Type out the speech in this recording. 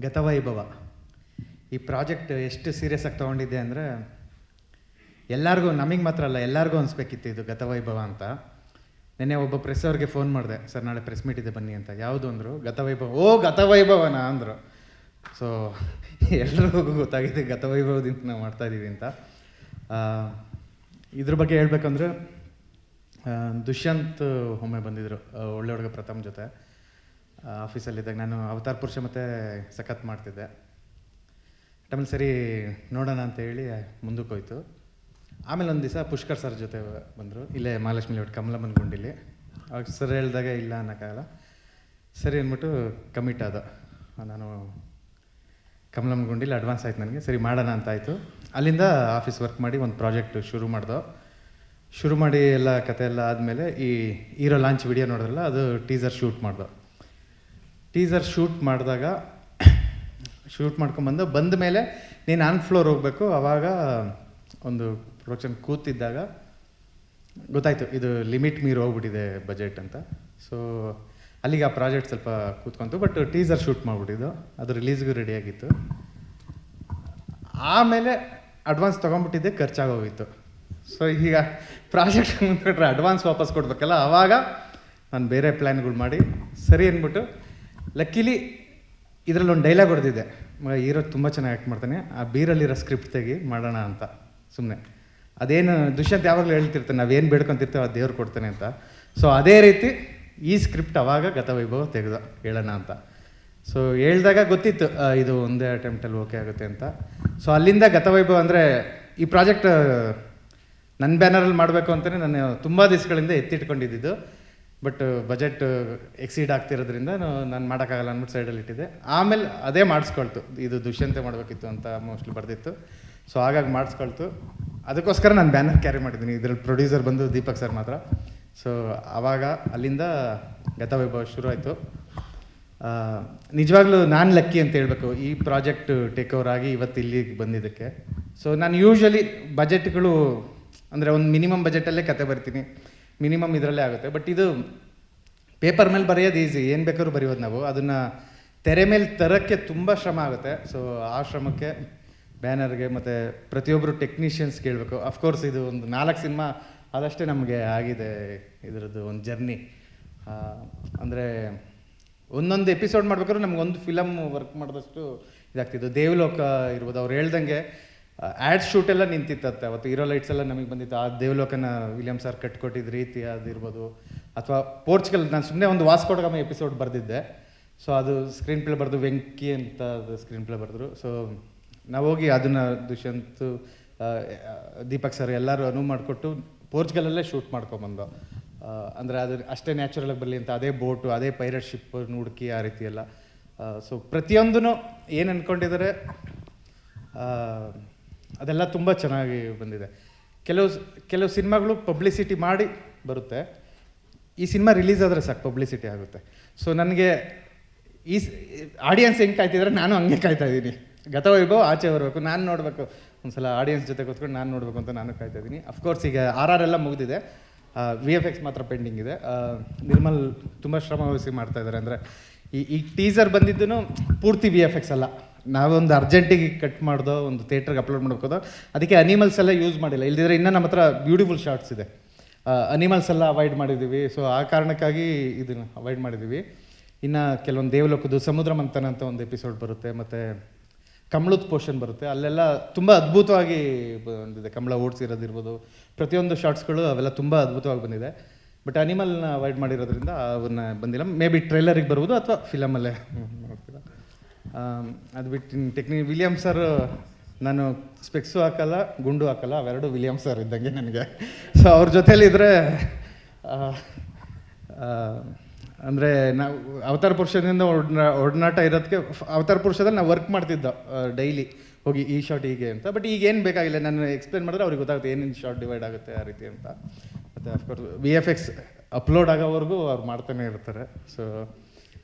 ಗತವೈಭವ. ಈ ಪ್ರಾಜೆಕ್ಟ್ ಎಷ್ಟು ಸೀರಿಯಸ್ ಆಗಿ ತೊಗೊಂಡಿದ್ದೆ ಅಂದರೆ, ಎಲ್ಲರಿಗೂ, ನಮಗೆ ಮಾತ್ರ ಅಲ್ಲ, ಎಲ್ಲರಿಗೂ ಅನಿಸ್ಬೇಕಿತ್ತು ಇದು ಗತವೈಭವ ಅಂತ. ನಿನ್ನೆ ಒಬ್ಬ ಪ್ರೆಸ್ ಅವ್ರಿಗೆ ಫೋನ್ ಮಾಡಿದೆ, ಸರ್, ನಾಳೆ ಪ್ರೆಸ್ ಮೀಟ್ ಇದೆ, ಬನ್ನಿ ಅಂತ. ಯಾವುದು ಅಂದರು, ಗತವೈಭವ ಓ, ಗತವೈಭವನ? ಅಂದರು. ಸೊ ಎಲ್ರಿಗೂ ಗೊತ್ತಾಗಿದೆ, ಗತವೈಭವದಿಂದ ನಾವು ಮಾಡ್ತಾ ಇದ್ದೀವಿ ಅಂತ. ಇದ್ರ ಬಗ್ಗೆ ಹೇಳ್ಬೇಕಂದ್ರೆ ದುಷ್ಯಂತ್ ಒಮ್ಮೆ ಬಂದಿದ್ದರು ಒಳ್ಳೆ ಹುಡುಗ ಪ್ರಥಮ್ ಜೊತೆ. ಆಫೀಸಲ್ಲಿದ್ದಾಗ ನಾನು ಅವತಾರ್ ಪುರುಷ ಮತ್ತು ಸಖತ್ ಮಾಡ್ತಿದ್ದೆ. ಆಮೇಲೆ ಸರಿ ನೋಡೋಣ ಅಂತ ಹೇಳಿ ಮುಂದಕ್ಕೆ ಹೋಯ್ತು ಆಮೇಲೆ ಒಂದು ದಿವಸ ಪುಷ್ಕರ್ ಸರ್ ಜೊತೆ ಬಂದರು. ಇಲ್ಲೇ ಮಹಾಲಕ್ಷ್ಮಿ ಲೇಔಟ್ ಕಮಲಮ್ಮನ ಗುಂಡಿಲಿ. ಅವಾಗ ಸರ್ ಹೇಳಿದಾಗ ಇಲ್ಲ ಅನ್ನೋಕ್ಕಾಗಲ್ಲ. ಸರಿ ಅಂದ್ಬಿಟ್ಟು ಕಮಿಟ್ ಆದ. ನಾನು ಕಮಲಮ್ಮ ಗುಂಡಿಲಿ ಅಡ್ವಾನ್ಸ್ ಆಯ್ತು ನನಗೆ. ಸರಿ ಮಾಡೋಣ ಅಂತ ಆಯಿತು. ಅಲ್ಲಿಂದ ಆಫೀಸ್ ವರ್ಕ್ ಮಾಡಿ ಒಂದು ಪ್ರಾಜೆಕ್ಟ್ ಶುರು ಮಾಡ್ದೋ. ಶುರು ಮಾಡಿ ಎಲ್ಲ ಕತೆ ಎಲ್ಲ ಆದಮೇಲೆ ಈ ಹೀರೋ ಲಾಂಚ್ ವಿಡಿಯೋ ನೋಡಿದ್ರಲ್ಲ, ಅದು ಟೀಸರ್ ಶೂಟ್ ಮಾಡ್ದೋ. ಟೀಸರ್ ಶೂಟ್ ಮಾಡಿದಾಗ, ಶೂಟ್ ಮಾಡ್ಕೊಂಬಂದು ಬಂದ ಮೇಲೆ ನೀನು ಆನ್ ಫ್ಲೋರ್ ಹೋಗಬೇಕು. ಆವಾಗ ಒಂದು ಪ್ರೊಡಕ್ಷನ್ ಕೂತಿದ್ದಾಗ ಗೊತ್ತಾಯ್ತು, ಇದು ಲಿಮಿಟ್ ಮೀರಿ ಹೋಗ್ಬಿಟ್ಟಿದೆ ಬಜೆಟ್ ಅಂತ. ಸೊ ಅಲ್ಲಿಗೆ ಆ ಪ್ರಾಜೆಕ್ಟ್ ಸ್ವಲ್ಪ ಕೂತ್ಕೊಂತು ಬಟ್ ಟೀಸರ್ ಶೂಟ್ ಮಾಡಿಬಿಟ್ಟಿದ್ದು. ಅದು ರಿಲೀಸ್ಗೂ ರೆಡಿ ಆಗಿತ್ತು. ಆಮೇಲೆ ಅಡ್ವಾನ್ಸ್ ತೊಗೊಂಬಿಟ್ಟಿದ್ದೆ ಖರ್ಚಾಗೋಗಿತ್ತು ಸೊ ಈಗ ಪ್ರಾಜೆಕ್ಟ್ ಮುಂದ್ಬಿಟ್ರೆ ಅಡ್ವಾನ್ಸ್ ವಾಪಸ್ ಕೊಡ್ಬೇಕಲ್ಲ ಆವಾಗ ನಾನು ಬೇರೆ ಪ್ಲ್ಯಾನ್ಗಳು ಮಾಡಿ, ಸರಿ ಅಂದ್ಬಿಟ್ಟು ಲಕ್ಕಿಲಿ ಇದರಲ್ಲಿ ಒಂದು ಡೈಲಾಗ್ ಹೊಡೆದಿದ್ದೆ ಮಗ ಹೀರೋ ತುಂಬ ಚೆನ್ನಾಗಿ ಆ್ಯಕ್ಟ್ ಮಾಡ್ತಾನೆ. ಆ ಬೀರಲ್ಲಿರೋ ಸ್ಕ್ರಿಪ್ಟ್ ತೆಗಿ ಮಾಡೋಣ ಅಂತ. ಸುಮ್ಮನೆ ಅದೇನು, ದುಷ್ಯಂತ್ ಯಾವಾಗಲೂ ಹೇಳ್ತಿರ್ತಾನೆ, ನಾವೇನು ಬೇಡ್ಕೊಂತಿರ್ತೇವೆ ಆ ದೇವ್ರು ಕೊಡ್ತಾನೆ ಅಂತ. ಸೊ ಅದೇ ರೀತಿ ಈ ಸ್ಕ್ರಿಪ್ಟ್ ಅವಾಗ ಗತವೈಭವ ತೆಗೆದ, ಹೇಳೋಣ ಅಂತ. ಸೊ ಹೇಳಿದಾಗ ಗೊತ್ತಿತ್ತು ಇದು ಒಂದೇ ಅಟೆಂಪ್ಟಲ್ಲಿ ಓಕೆ ಆಗುತ್ತೆ ಅಂತ. ಸೊ ಅಲ್ಲಿಂದ ಗತವೈಭವ ಅಂದರೆ, ಈ ಪ್ರಾಜೆಕ್ಟ್ ನನ್ನ ಬ್ಯಾನರಲ್ಲಿ ಮಾಡಬೇಕು ಅಂತಲೇ ನಾನು ತುಂಬ ದಿವಸಗಳಿಂದ ಎತ್ತಿಟ್ಕೊಂಡಿದ್ದು ಬಟ್ ಬಜೆಟ್ ಎಕ್ಸೀಡ್ ಆಗ್ತಿರೋದ್ರಿಂದ ನಾನು ಮಾಡೋಕ್ಕಾಗಲ್ಲ ಅಂದ್ಬಿಟ್ಟು ಸೈಡಲ್ಲಿ ಇಟ್ಟಿದ್ದೆ. ಆಮೇಲೆ ಅದೇ ಮಾಡಿಸ್ಕೊಳ್ತು. ಇದು ದುಷ್ಯಂತೆ ಮಾಡಬೇಕಿತ್ತು ಅಂತ ಮೋಸ್ಟ್ಲಿ ಬರ್ದಿತ್ತು. ಸೊ ಹಾಗಾಗಿ ಮಾಡಿಸ್ಕೊಳ್ತು. ಅದಕ್ಕೋಸ್ಕರ ನಾನು ಬ್ಯಾನರ್ ಕ್ಯಾರಿ ಮಾಡಿದ್ದೀನಿ. ಇದರಲ್ಲಿ ಪ್ರೊಡ್ಯೂಸರ್ ಬಂದು ದೀಪಕ್ ಸರ್ ಮಾತ್ರ. ಸೊ ಆವಾಗ ಅಲ್ಲಿಂದ ಗತವೈಭವ ಶುರು ಆಯಿತು ನಿಜವಾಗ್ಲೂ ನಾನು ಲಕ್ಕಿ ಅಂತ ಹೇಳಬೇಕು. ಈ ಪ್ರಾಜೆಕ್ಟ್ ಟೇಕ್ ಓವರ್ ಆಗಿ ಇವತ್ತು ಇಲ್ಲಿಗೆ ಬಂದಿದ್ದಕ್ಕೆ. ಸೊ ನಾನು ಯೂಶ್ವಲಿ ಬಜೆಟ್ಗಳು ಅಂದರೆ ಒಂದು ಮಿನಿಮಮ್ ಬಜೆಟಲ್ಲೇ ಕತೆ ಬರ್ತೀನಿ. ಮಿನಿಮಮ್ ಇದರಲ್ಲೇ ಆಗುತ್ತೆ. ಬಟ್ ಇದು ಪೇಪರ್ ಮೇಲೆ ಬರೆಯೋದು ಈಸಿ ಏನು ಬೇಕಾದ್ರೂ ಬರೆಯೋದು ನಾವು. ಅದನ್ನು ತೆರೆ ಮೇಲೆ ತರೋಕ್ಕೆ ತುಂಬ ಶ್ರಮ ಆಗುತ್ತೆ. ಸೊ ಆ ಶ್ರಮಕ್ಕೆ ಬ್ಯಾನರ್ಗೆ ಮತ್ತು ಪ್ರತಿಯೊಬ್ಬರು ಟೆಕ್ನಿಷಿಯನ್ಸ್ ಕೇಳಬೇಕು. ಅಫ್ಕೋರ್ಸ್ ಇದು ಒಂದು ನಾಲ್ಕು ಸಿನಿಮಾ ಆದಷ್ಟೇ ನಮಗೆ ಆಗಿದೆ ಇದರದ್ದು ಒಂದು ಜರ್ನಿ ಅಂದರೆ ಒಂದೊಂದು ಎಪಿಸೋಡ್ ಮಾಡ್ಬೇಕಾದ್ರೆ ನಮ್ಗೆ ಒಂದು ಫಿಲಮ್ ವರ್ಕ್ ಮಾಡಿದಷ್ಟು ಇದಾಗ್ತಿದ್ದು ದೇವಲೋಕ ಇರ್ಬೋದು. ಅವ್ರು ಹೇಳ್ದಂಗೆ ಆ್ಯಡ್ ಶೂಟ್ ಎಲ್ಲ ನಿಂತಿತ್ತತ್ತೆ ಅವತ್ತು ಹೀರೋ ಲೈಟ್ಸ್ ಎಲ್ಲ ನಮಗೆ ಬಂದಿತ್ತು. ಆ ದೇವಲೋಕನ ವಿಲಿಯಮ್ ಸರ್ ಕಟ್ಕೊಟ್ಟಿದ್ದ ರೀತಿ ಅದಿರ್ಬೋದು. ಅಥವಾ ಪೋರ್ಚುಗಲ್ ನಾನು ಸುಮ್ಮನೆ ಒಂದು ವಾಸ್ಕೋಟಗಮ ಎಪಿಸೋಡ್ ಬರೆದಿದ್ದೆ. ಸೊ ಅದು ಸ್ಕ್ರೀನ್ ಪ್ಲೇ ಬರೆದು ವೆಂಕಿ ಅಂತ ಅದು ಸ್ಕ್ರೀನ್ ಪ್ಲೇ ಬರೆದ್ರು. ಸೊ ನಾವು ಹೋಗಿ ಅದನ್ನು ದುಷ್ಯಂತ್ ದೀಪಕ್ ಸರ್ ಎಲ್ಲರೂ ಅನುವು ಮಾಡಿಕೊಟ್ಟು ಪೋರ್ಚುಗಲಲ್ಲೇ ಶೂಟ್ ಮಾಡ್ಕೊಂಬಂದು. ಅಂದರೆ ಅದು ಅಷ್ಟೇ ನ್ಯಾಚುರಲ್ ಆಗಿ ಬರಲಿ ಅಂತ ಅದೇ ಬೋಟು ಅದೇ ಪೈರಟ್ ಶಿಪ್ ನುಡುಕಿ ಆ ರೀತಿ ಎಲ್ಲ. ಸೊ ಪ್ರತಿಯೊಂದೂ ಏನು ಅಂದ್ಕೊಂಡಿದ್ದಾರೆ ಅದೆಲ್ಲ ತುಂಬ ಚೆನ್ನಾಗಿ ಬಂದಿದೆ. ಕೆಲವು ಕೆಲವು ಸಿನಿಮಾಗಳು ಪಬ್ಲಿಸಿಟಿ ಮಾಡಿ ಬರುತ್ತೆ. ಈ ಸಿನಿಮಾ ರಿಲೀಸ್ ಆದರೆ ಸಾಕು, ಪಬ್ಲಿಸಿಟಿ ಆಗುತ್ತೆ. ಸೊ ನನಗೆ ಈ ಆಡಿಯನ್ಸ್ ಹೆಂಗೆ ಕಾಯ್ತಿದ್ರೆ ನಾನು ಹಂಗೆ ಕಾಯ್ತಾ ಇದ್ದೀನಿ. ಗತವೈಭವ ಆಚೆ ಬರಬೇಕು, ನಾನು ನೋಡಬೇಕು. ಒಂದ್ಸಲ ಆಡಿಯನ್ಸ್ ಜೊತೆ ಕೂತ್ಕೊಂಡು ನಾನು ನೋಡಬೇಕು ಅಂತ ನಾನು ಕಾಯ್ತಾ ಇದ್ದೀನಿ. ಅಫ್ಕೋರ್ಸ್ ಈಗ ಆರ್ ಆರ್ ಎಲ್ಲ ಮುಗಿದಿದೆ. ವಿ ಎಫ್ ಎಕ್ಸ್ ಮಾತ್ರ ಪೆಂಡಿಂಗ್ ಇದೆ. ನಿರ್ಮಲ್ ತುಂಬ ಶ್ರಮವಹಿಸಿ ಮಾಡ್ತಾ ಇದ್ದಾರೆ. ಅಂದರೆ ಈ ಈ ಟೀಸರ್ ಬಂದಿದ್ದು ಪೂರ್ತಿ ವಿ ಎಫ್ ಎಕ್ಸ್ ಅಲ್ಲ. ನಾವೊಂದು ಅರ್ಜೆಂಟಿಗೆ ಕಟ್ ಮಾಡ್ದೋ ಒಂದು ಥಿಯೇಟ್ರಿಗೆ ಅಪ್ಲೋಡ್ ಮಾಡ್ಕೋದೋ ಅದಕ್ಕೆ ಅನಿಮಲ್ಸ್ ಎಲ್ಲ ಯೂಸ್ ಮಾಡಿಲ್ಲ. ಇಲ್ಲದಿದ್ರೆ ಇನ್ನೂ ನಮ್ಮ ಹತ್ರ ಬ್ಯೂಟಿಫುಲ್ ಶಾರ್ಟ್ಸ್ ಇದೆ. ಅನಿಮಲ್ಸ್ ಎಲ್ಲ ಅವಾಯ್ಡ್ ಮಾಡಿದ್ದೀವಿ ಸೊ ಆ ಕಾರಣಕ್ಕಾಗಿ ಇದನ್ನು ಅವಾಯ್ಡ್ ಮಾಡಿದ್ದೀವಿ ಇನ್ನು ಕೆಲವೊಂದು ದೇವಲೋಕದ್ದು ಸಮುದ್ರ ಮಂಥನ ಅಂತ ಒಂದು ಎಪಿಸೋಡ್ ಬರುತ್ತೆ. ಮತ್ತು ಕಮಲದ ಪೋರ್ಷನ್ ಬರುತ್ತೆ. ಅಲ್ಲೆಲ್ಲ ತುಂಬ ಅದ್ಭುತವಾಗಿ ಬಂದಿದೆ. ಕಮಲ ಓಡಿಸಿರೋದಿರ್ಬೋದು ಪ್ರತಿಯೊಂದು ಶಾರ್ಟ್ಸ್ಗಳು ಅವೆಲ್ಲ ತುಂಬ ಅದ್ಭುತವಾಗಿ ಬಂದಿದೆ. ಬಟ್ ಅನಿಮಲ್ನ ಅವಾಯ್ಡ್ ಮಾಡಿರೋದ್ರಿಂದ ಅವನ್ನ ಬಂದಿಲ್ಲ. ಮೇ ಬಿ ಟ್ರೈಲರಿಗೆ ಬರ್ಬೋದು ಅಥವಾ ಫಿಲಮಲ್ಲೇ ನೋಡ್ತೀರಾ? ಆಮ್, ಅದು ಬಿಟ್ಟು ಟೆಕ್ನಿ ವಿಲಿಯಮ್ ಸರ್ ನಾನು ಸ್ಪೆಕ್ಸು ಹಾಕಲ್ಲ, ಗುಂಡು ಹಾಕಲ್ಲ, ಅವೆರಡು ವಿಲಿಯಮ್ ಸರ್ ಇದ್ದಂಗೆ ನನಗೆ. ಸೊ ಅವ್ರ ಜೊತೇಲಿದ್ದರೆ ಅಂದರೆ ನಾವು ಅವತಾರ ಪುರುಷದಿಂದ ಒಡನಾ ಒಡನಾಟ ಇರೋದಕ್ಕೆ ಅವತಾರ ಪುರುಷದಲ್ಲಿ ನಾವು ವರ್ಕ್ ಮಾಡ್ತಿದ್ದೋ ಡೈಲಿ ಹೋಗಿ ಈ ಶಾರ್ಟ್ ಹೀಗೆ ಅಂತ. ಬಟ್ ಈಗ ಏನು ಬೇಕಾಗಿಲ್ಲ, ನಾನು ಎಕ್ಸ್ಪ್ಲೇನ್ ಮಾಡಿದ್ರೆ ಅವ್ರಿಗೆ ಗೊತ್ತಾಗುತ್ತೆ ಏನೇನು ಶಾರ್ಟ್ ಡಿವೈಡ್ ಆಗುತ್ತೆ ಆ ರೀತಿ ಅಂತ. ಮತ್ತು of course V F X upload ಆಗೋವರೆಗೂ ಅವ್ರು ಮಾಡ್ತಾನೆ ಇರ್ತಾರೆ. ಸೊ